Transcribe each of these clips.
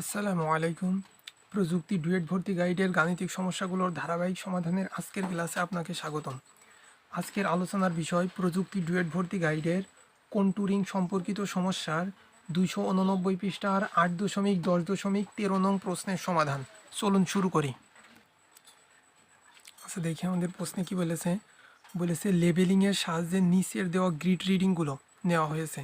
আসসালামু আলাইকুম। প্রযুক্তি ডুয়েট ভর্তি গাইডের গাণিতিক সমস্যাগুলোর ধারাবাহিক সমাধানের আজকের ক্লাসে আপনাকে স্বাগতম। আজকের আলোচনার বিষয় প্রযুক্তি ডুয়েট ভর্তি গাইডের কন্টুরিং সম্পর্কিত সমস্যার দুইশো উননব্বই পৃষ্ঠার আট দশমিক দশ দশমিক তেরো নং প্রশ্নের সমাধান। চলুন শুরু করি। আচ্ছা দেখি আমাদের প্রশ্নে কি বলেছে? বলেছে লেবেলিংয়ের সাহায্যে নিচের দেওয়া গ্রিড রিডিংগুলো নেওয়া হয়েছে।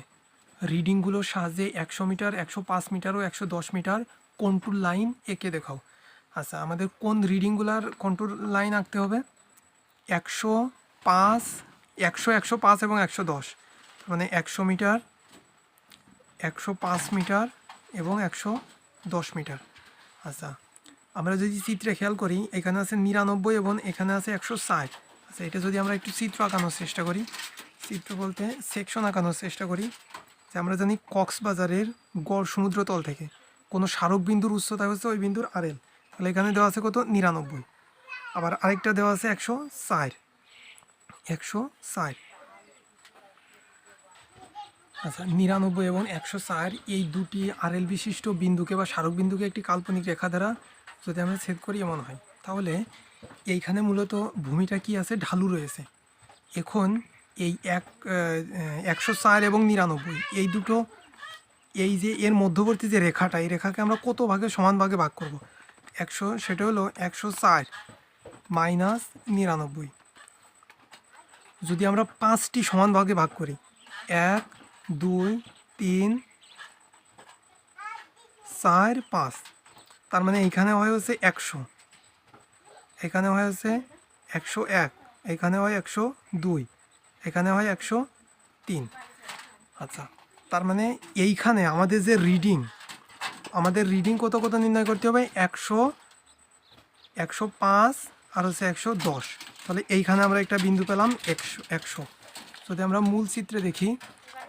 রিডিংগুলোর সাহায্যে একশো মিটার, একশো পাঁচ মিটার ও একশো দশ মিটার কন্ট্রোল লাইন এঁকে দেখাও। আচ্ছা আমাদের কোন রিডিংগুলার কন্ট্রোল লাইন আঁকতে হবে? একশো পাঁচ, একশো একশো পাঁচ এবং একশো দশ। মানে একশো মিটার, একশো পাঁচ মিটার এবং একশো দশ মিটার। আচ্ছা আমরা যদি চিত্রে খেয়াল করি, এখানে আছে নিরানব্বই এবং এখানে আছে একশো ষাট। আচ্ছা এটা যদি আমরা একটু চিত্র আঁকানোর চেষ্টা করি, চিত্র বলতে সেকশন আঁকানোর চেষ্টা করি। যে আমরা জানি কক্সবাজারের গড় সমুদ্রতল থেকে। কোনো স্মারক বিন্দুর উচ্চতা হচ্ছে ওই বিন্দুর আরএল তাহলে এখানে দেওয়া আছে কত? নিরানব্বই। আবার আরেকটা দেওয়া আছে একশো ষাট। একশো ষাট। আচ্ছা নিরানব্বই এবং একশো চার এই দুটি আরএল বিশিষ্ট বিন্দুকে বা স্মারক বিন্দুকে একটি কাল্পনিক রেখা দ্বারা যদি আমরা ছেদ করি, এমন হয়। তাহলে এইখানে মূলত ভূমিটা কি আছে? ঢালু রয়েছে। এখন এই এক একশো চার এবং নিরানব্বই, এই দুটো, এই যে এর মধ্যবর্তী যে রেখাটা, এই রেখাকে আমরা কত ভাগে, সমান ভাগে ভাগ করব? একশো, সেটা হলো একশো চার মাইনাস নিরানব্বই। যদি আমরা পাঁচটি সমান ভাগে ভাগ করি, এক, দুই, তিন, চার, পাঁচ, তার মানে এইখানে হয় হচ্ছে একশো। এখানে হয় হচ্ছে একশো এক, এখানে হয় একশো দুই। এখানে হয় একশো তিন। আচ্ছা তার মানে এইখানে আমাদের যে রিডিং আমাদের রিডিং কত কত নির্ণয় করতে হবে? একশো একশো পাঁচ আর হচ্ছে একশো দশ। তাহলে এইখানে আমরা একটা বিন্দু পেলাম একশো একশো। যদি আমরা মূল চিত্রে দেখি,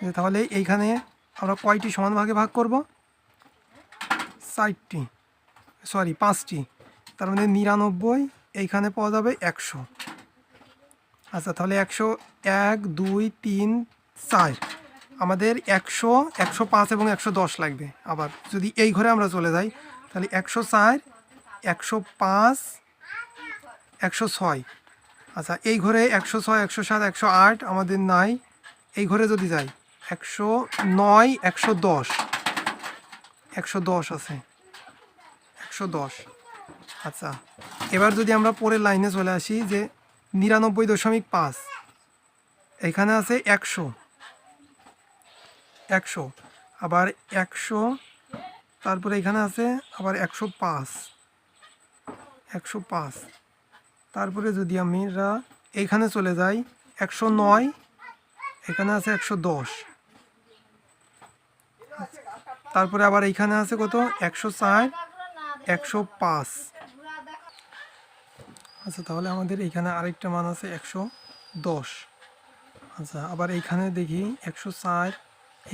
যে তাহলে এইখানে আমরা কয়টি সমান ভাগে ভাগ করব? ষাটটি সরি পাঁচটি। তার মানে নিরানব্বই, এইখানে পাওয়া যাবে একশো। আচ্ছা তাহলে একশো এক, দুই, তিন, চার। আমাদের একশো একশো পাঁচ এবং একশো দশ লাগবে আবার। যদি এই ঘরে আমরা চলে যাই, তাহলে একশো চার, একশো পাঁচ, একশো ছয়। আচ্ছা এই ঘরে একশো ছয়, একশো সাত, একশো আট আমাদের নাই। এই ঘরে যদি যাই, একশো নয়, একশো দশ। একশো দশ আছে। একশো দশ। আচ্ছা এবার যদি আমরা পরের লাইনে চলে আসি যে নিরানব্বই দশমিক পাঁচ। এখানে আছে একশো। একশো। আবার একশো, তারপরে এখানে আছে আবার একশো পাঁচ। একশো পাঁচ। তারপরে যদি আমরা এইখানে চলে যাই, একশো নয়, এখানে আছে একশো দশ। তারপরে আবার এইখানে আছে কত? একশো চার একশো পাঁচ। আচ্ছা তাহলে আমাদের এইখানে আরেকটা মান আছে একশো দশ। আচ্ছা আবার এইখানে দেখি একশো চার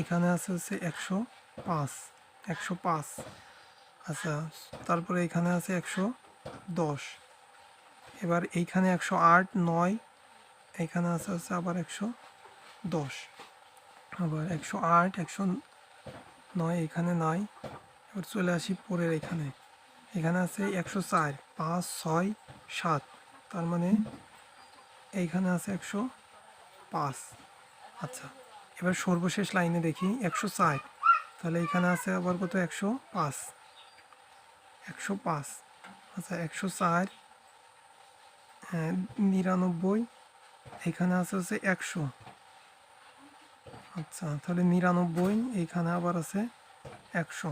এখানে আছে হচ্ছে একশো পাঁচ একশো পাঁচ। আচ্ছা তারপরে এখানে আছে একশো দশ। এবার এইখানে একশো আট, নয়, এখানে আছে হচ্ছে আবার একশো দশ। আবার একশো আট, একশো নয়, এখানে নয়। এবার চলে আসি পরের এখানে। এখানে আছে একশো চার পাঁচ, ছয়, সাত। তার মানে এইখানে আছে একশো পাঁচ। আচ্ছা এবার সর্বশেষ লাইনে দেখি, একশো চার তাহলে এখানে আছে আবার কত? একশো পাঁচ। একশো পাঁচ। আচ্ছা একশো চার হ্যাঁ নিরানব্বই। এখানে আছে হচ্ছে একশো। আচ্ছা তাহলে নিরানব্বই এইখানে আবার আছে একশো।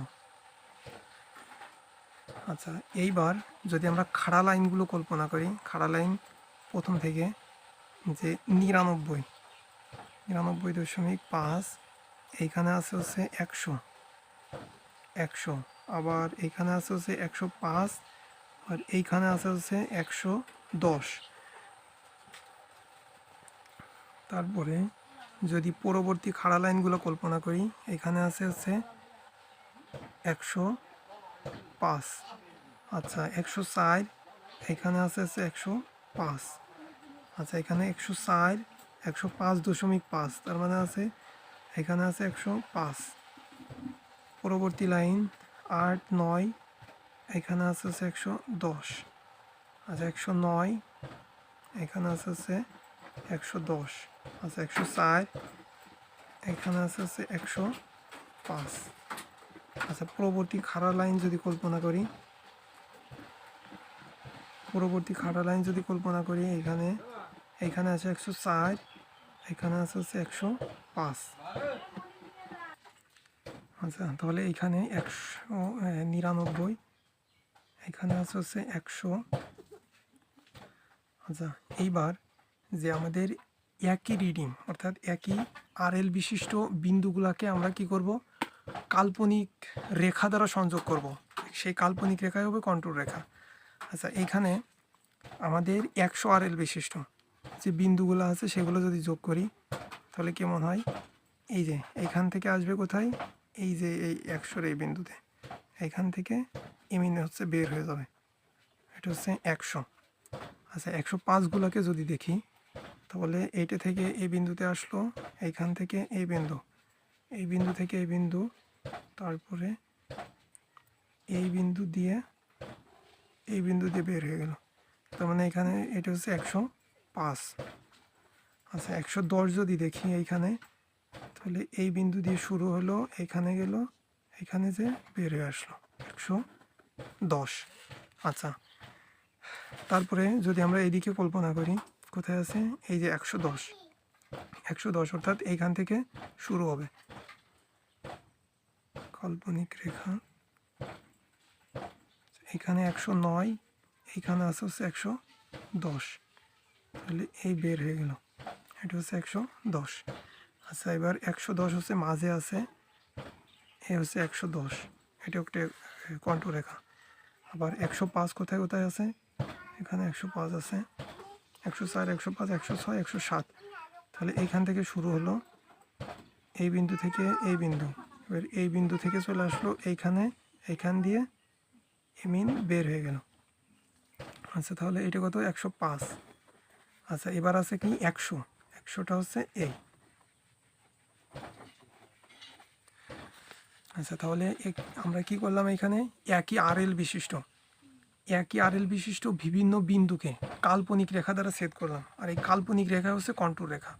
আচ্ছা এইবার যদি আমরা খাড়া লাইনগুলো কল্পনা করি, খাড়া লাইন প্রথম থেকে যে নিরানব্বই নিরানব্বই দশমিক পাঁচ, এইখানে আছে হচ্ছে একশো একশো, আবার এইখানে আছে হচ্ছে একশো পাঁচ, আর এইখানে আছে হচ্ছে একশো দশ। তারপরে যদি পরবর্তী খাড়া লাইনগুলো কল্পনা করি, এখানে আছে হচ্ছে একশো পাঁচ। আচ্ছা একশো চার এখানে আছে হচ্ছে একশো পাঁচ। আচ্ছা এখানে একশো চার একশো পাঁচ দশমিক পাঁচ, তার মানে আছে এখানে আছে একশো পাঁচ। পরবর্তী লাইন, আট, নয়, এখানে আছে হচ্ছে একশো দশ। আচ্ছা একশো নয়, এখানে আছে হচ্ছে একশো দশ। আচ্ছা একশো চার এখানে আছে হচ্ছে একশো পাঁচ। আচ্ছা পরবর্তী খাড়া লাইন যদি কল্পনা করি। পরবর্তী খাড়া লাইন যদি কল্পনা করি, এখানে এখানে আছে একশো চার এখানে আছে হচ্ছে একশো পাঁচ। আচ্ছা তাহলে এখানে একশো নিরানব্বই, এখানে আছে হচ্ছে একশো। আচ্ছা এইবার যে আমাদের একই রিডিং অর্থাৎ একই আর এল বিশিষ্ট বিন্দুগুলাকে আমরা কি করব? কাল্পনিক রেখা দ্বারা সংযোগ করব। সেই কাল্পনিক রেখাই হবে কন্ট্রোল রেখা। আচ্ছা এখানে আমাদের একশো আর এল বিশিষ্ট যে বিন্দুগুলো আছে সেগুলো যদি যোগ করি, তাহলে কেমন হয়? এই যে, এইখান থেকে আসবে কোথায়? এই যে, এই একশোর এই বিন্দুতে। এইখান থেকে এমিন হচ্ছে বের হয়ে যাবে। এটা হচ্ছে একশো। আচ্ছা একশো পাঁচগুলোকে যদি দেখি, তাহলে এইটা থেকে এই বিন্দুতে আসলো, এইখান থেকে এই বিন্দু। এই বিন্দু থেকে এই বিন্দু, তারপরে এই বিন্দু দিয়ে এই বিন্দু দিয়ে বের হয়ে গেল। তার মানে এখানে এটা হচ্ছে একশো পাঁচ। আচ্ছা একশো দশ যদি দেখি এইখানে, তাহলে এই বিন্দু দিয়ে শুরু হলো, এখানে গেল, এখানে যে বের হয়ে আসলো, একশো দশ। আচ্ছা তারপরে যদি আমরা এইদিকে কল্পনা করি, কোথায় আছে? এই যে একশো দশ। একশো দশ অর্থাৎ এইখান থেকে শুরু হবে। কাল্পনিক রেখা। এখানে একশো নয় এইখানে আছে হচ্ছে একশো দশ। তাহলে এই বের হয়ে গেল। এটা হচ্ছে একশো দশ। আচ্ছা এবার একশো দশ হচ্ছে মাঝে আছে, এ হচ্ছে একশো দশ। এটা একটা কন্ট্রো রেখা। আবার একশো পাঁচ কোথায় কোথায় আছে? এখানে একশো পাঁচ আছে। একশো চার, একশো পাঁচ, একশো ছয়, একশো সাত। তাহলে এইখান থেকে শুরু হলো। এই বিন্দু থেকে এই বিন্দু। এবার এই বিন্দু থেকে চলে আসলো এইখানে, এইখান দিয়ে এমিন বের হয়ে গেল। আচ্ছা তাহলে এটা কত? একশো পাঁচ। আচ্ছা এবার আছে কি? একশো। একশোটা হচ্ছে এই আচ্ছা তাহলে আমরা কি করলাম এখানে? একই আর এল বিশিষ্ট। একই আর এল বিশিষ্ট বিভিন্ন বিন্দুকে কাল্পনিক রেখা দ্বারা ছেদ করলাম। আর এই কাল্পনিক রেখা হচ্ছে কন্ট্রোল রেখা।